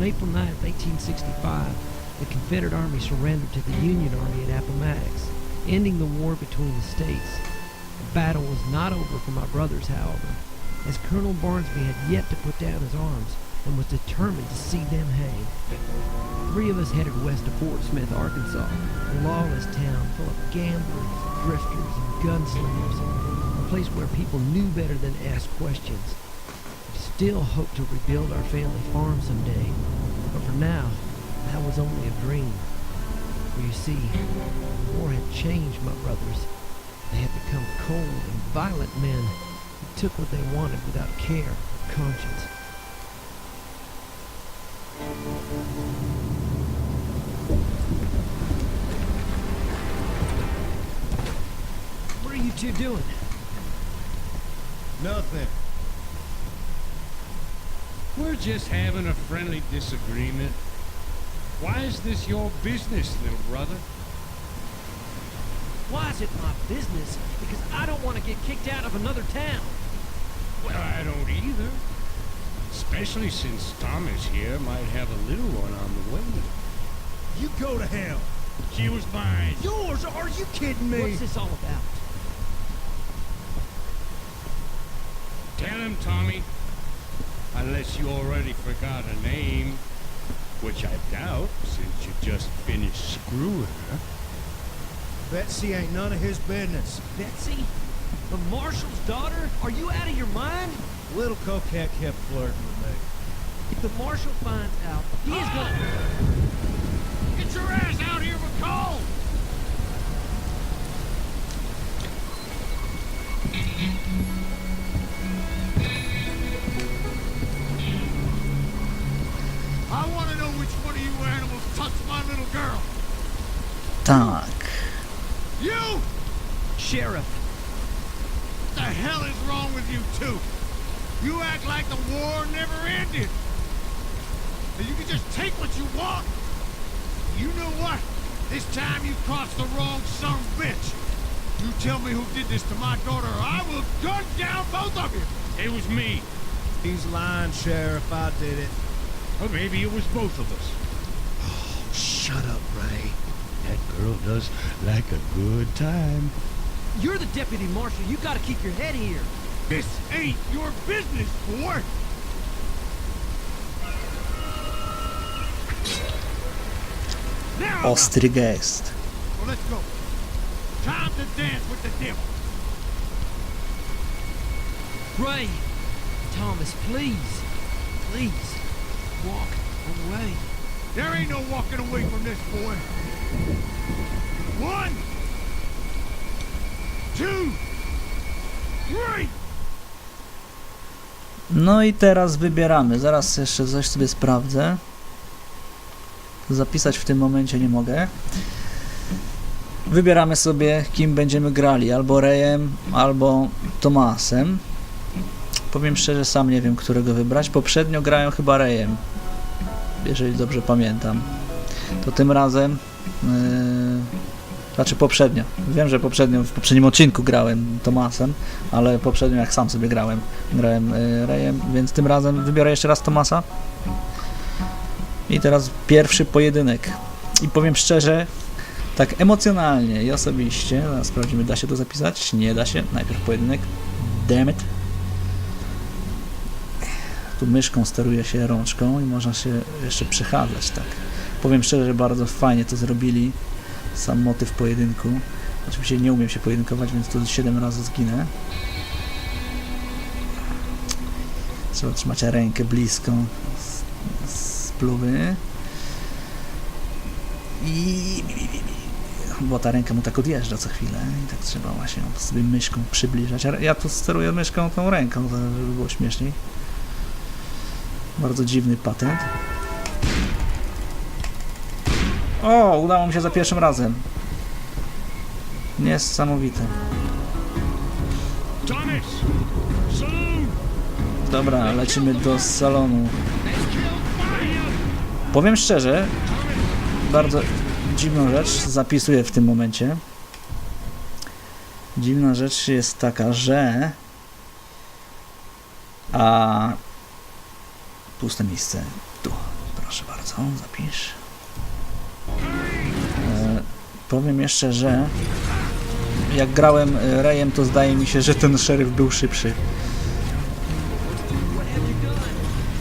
On April 9th, 1865, the Confederate Army surrendered to the Union Army at Appomattox, ending the war between the states. The battle was not over for my brothers, however, as Colonel Barnsby had yet to put down his arms and was determined to see them hang. Three of us headed west to Fort Smith, Arkansas, a lawless town full of gamblers, drifters, and gunslingers, a place where people knew better than ask questions. Still hoped to rebuild our family farm someday, but for now, that was only a dream. For you see, war had changed my brothers. They had become cold and violent men who took what they wanted without care or conscience. What are you two doing? Nothing. We're just having a friendly disagreement. Why is this your business, little brother? Why is it my business? Because I don't want to get kicked out of another town. Well, I don't either. Especially since Thomas here might have a little one on the way. You go to hell. She was mine. Yours? Are you kidding me? What's this all about? Tell him, Tommy. Unless you already forgot a name. Which I doubt, since you just finished screwing her. Betsy ain't none of his business. Betsy? The marshal's daughter? Are you out of your mind? Little coquette kept flirting with me. If the marshal finds out, he is gonna... Get your ass out here, McCall! My girl. Tak. You! Sheriff, What the hell is wrong with you two? You act like the war never ended. That you can just take what you want. You know what? This time you crossed the wrong son of a bitch. You tell me who did this to my daughter, or I will gun down both of you. It was me. He's lying, Sheriff. I did it. Or maybe it was both of us. Shut up, Ray. That girl does like a good time. you're the deputy marshal. You gotta keep your head here. This ain't your business, boy. Now, Ostry gest. Well, let's go. Time to dance with the devil. Ray! Thomas, please. Please. Walk away. There ain't no walking away from this, boy. One, two, three. No i teraz wybieramy. Zaraz jeszcze coś sobie sprawdzę. Zapisać w tym momencie nie mogę. Wybieramy sobie, kim będziemy grali. Albo Reyem, albo Tomasem. Powiem szczerze, sam nie wiem, którego wybrać. Poprzednio grają chyba Reyem. Jeżeli dobrze pamiętam. To tym razem... Yy, znaczy poprzednio. Wiem, że poprzednio, w poprzednim odcinku grałem Tomasem, ale poprzednio jak sam sobie grałem, grałem y, Rejem, więc tym razem wybiorę jeszcze raz Tomasa. I teraz pierwszy pojedynek. I powiem szczerze, tak emocjonalnie i osobiście, zaraz sprawdzimy, da się to zapisać? Nie da się. Najpierw pojedynek. Damn it. Tu myszką steruje się rączką i można się jeszcze przechadzać, tak. Powiem szczerze, że bardzo fajnie to zrobili. Sam motyw pojedynku. Oczywiście nie umiem się pojedynkować, więc tu 7 razy zginę. Trzeba trzymać rękę blisko z, z pluwy. I... Bo ta ręka mu tak odjeżdża co chwilę i tak trzeba właśnie sobie myszką przybliżać. Ja tu steruję myszką tą ręką, żeby było śmieszniej. Bardzo dziwny patent. O, udało mi się za pierwszym razem. Niesamowite. Dobra, lecimy do salonu. Powiem szczerze, bardzo dziwną rzecz zapisuję w tym momencie. Dziwna rzecz jest taka, że a puste miejsce tu. Proszę bardzo, zapisz. E, powiem jeszcze, że jak grałem e, Rejem, to zdaje mi się, że ten szeryf był szybszy.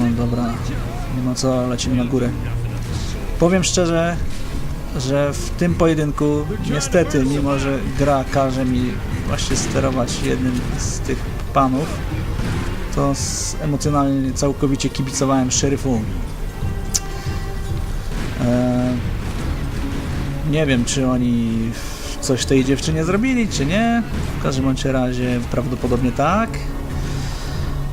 No dobra, nie ma co, lecimy na górę. Powiem szczerze, że w tym pojedynku niestety, mimo że gra każe mi właśnie sterować jednym z tych panów, to emocjonalnie całkowicie kibicowałem szeryfowi. E, nie wiem, czy oni coś tej dziewczynie zrobili, czy nie. W każdym bądź razie prawdopodobnie tak.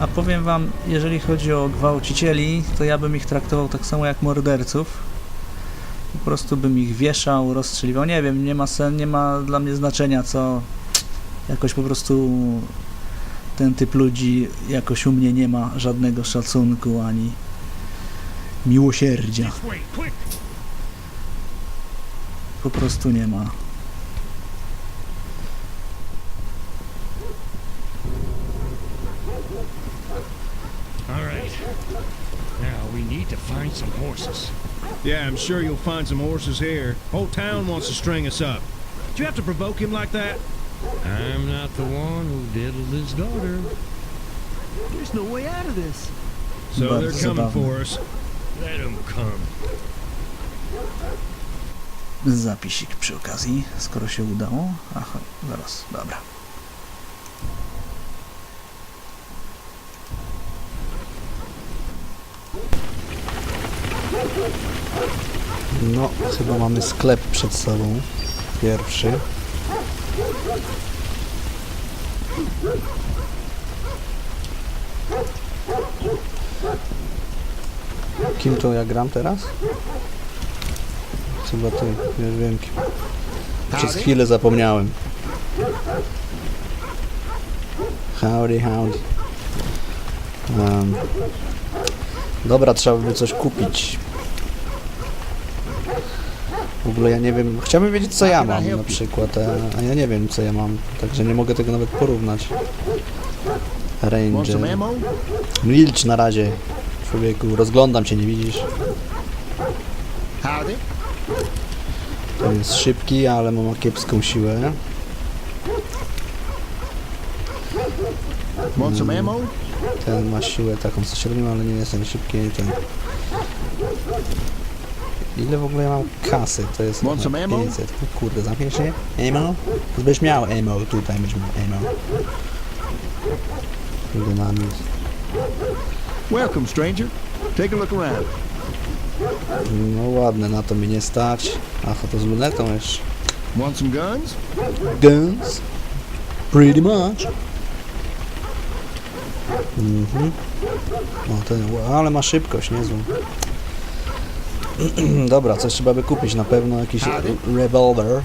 A powiem wam, jeżeli chodzi o gwałcicieli, to ja bym ich traktował tak samo jak morderców. Po prostu bym ich wieszał, rozstrzeliwał. Nie wiem, nie ma sen, nie ma dla mnie znaczenia, co jakoś po prostu ten typ ludzi jakoś u mnie nie ma żadnego szacunku ani miłosierdzia. Po prostu nie ma. All right. Now we need to find some horses. Yeah, I'm sure you'll find some horses here. Whole town wants to string us up. Did you have to provoke him like that? I'm not the one who diddled his daughter. There's no way out of this. So they're coming zabawne. for us. Let 'em come. Zapisik przy okazji, skoro się udało. Aha, zaraz, dobra. No, chyba mamy sklep przed sobą. Pierwszy. Kim to ja gram teraz? Chyba to już wiem kim. Przez chwilę zapomniałem. Howdy, howdy. Um, dobra, trzeba by coś kupić. W ogóle ja nie wiem, chciałbym wiedzieć co ja mam na przykład, a, a ja nie wiem co ja mam, także nie mogę tego nawet porównać. Ranger. Milcz na razie, człowieku, rozglądam cię, nie widzisz? Ten jest szybki, ale ma kiepską siłę. Ammo? Ten ma siłę taką średnią, ale nie jest ten szybki i ten. Ile w ogóle ja mam kasy? To jest Want some chyba ammo? 500. O Kurde, zamkniesz się? Ammo? To Byś miał ammo, tutaj byś miał ammo. Dynamit. Welcome, stranger. Take a look around. No ładne, na to mi nie stać. Aha, to z lunetą jeszcze. Want some guns? Guns? Pretty much. Mhm. O, ten, ale ma szybkość, niezłą. Dobra, coś trzeba by kupić na pewno, jakiś rewolwer.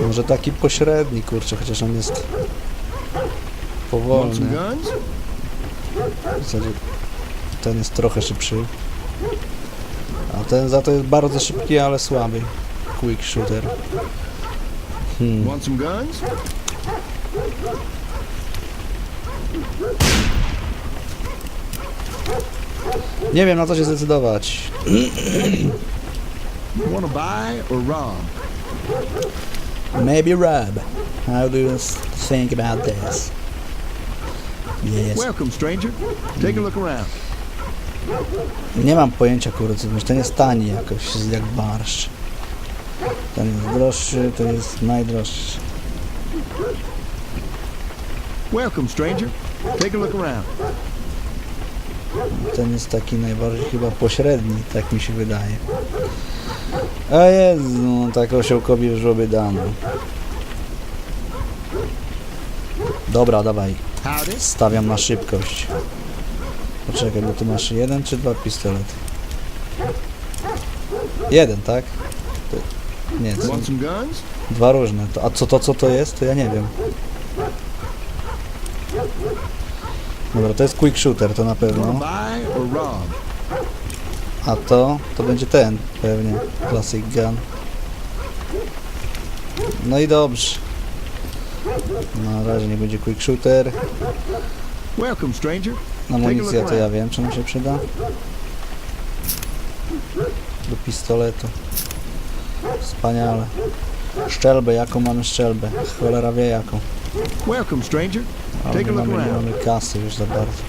Może taki pośredni, kurczę, chociaż on jest powolny. ten jest trochę szybszy. A ten za to jest bardzo szybki, ale słaby. Quick shooter. Hmm. Nie wiem na co się zdecydować. To? Maybe Rob. How do you think about this? Yes. Welcome, stranger. Take a look around. Nie mam pojęcia kurde, co to jest. tani jakoś, jak barszcz. Ten jest droższy, ten jest najdroższy. Welcome, stranger. Take a look around. Ten jest taki najbardziej chyba pośredni, tak mi się wydaje. A Jezu, no, tak osiołkowi już by dano. Dobra, dawaj. Stawiam na szybkość. Poczekaj, bo tu masz jeden czy dwa pistolety? Jeden, tak? To, nie, to dwa różne. To, a co to, co to jest, to ja nie wiem. Dobra, to jest quick shooter, to na pewno. A to, to będzie ten, pewnie. Classic gun. No i dobrze. Na razie nie będzie quick shooter. Welcome, stranger. Amunicja to ja wiem, czy nam się przyda. do pistoletu. Wspaniale. Szczelbę, jaką mamy szczelbę? Cholera wie jaką. Welcome, stranger. Take a look around. mamy kasy już za bardzo.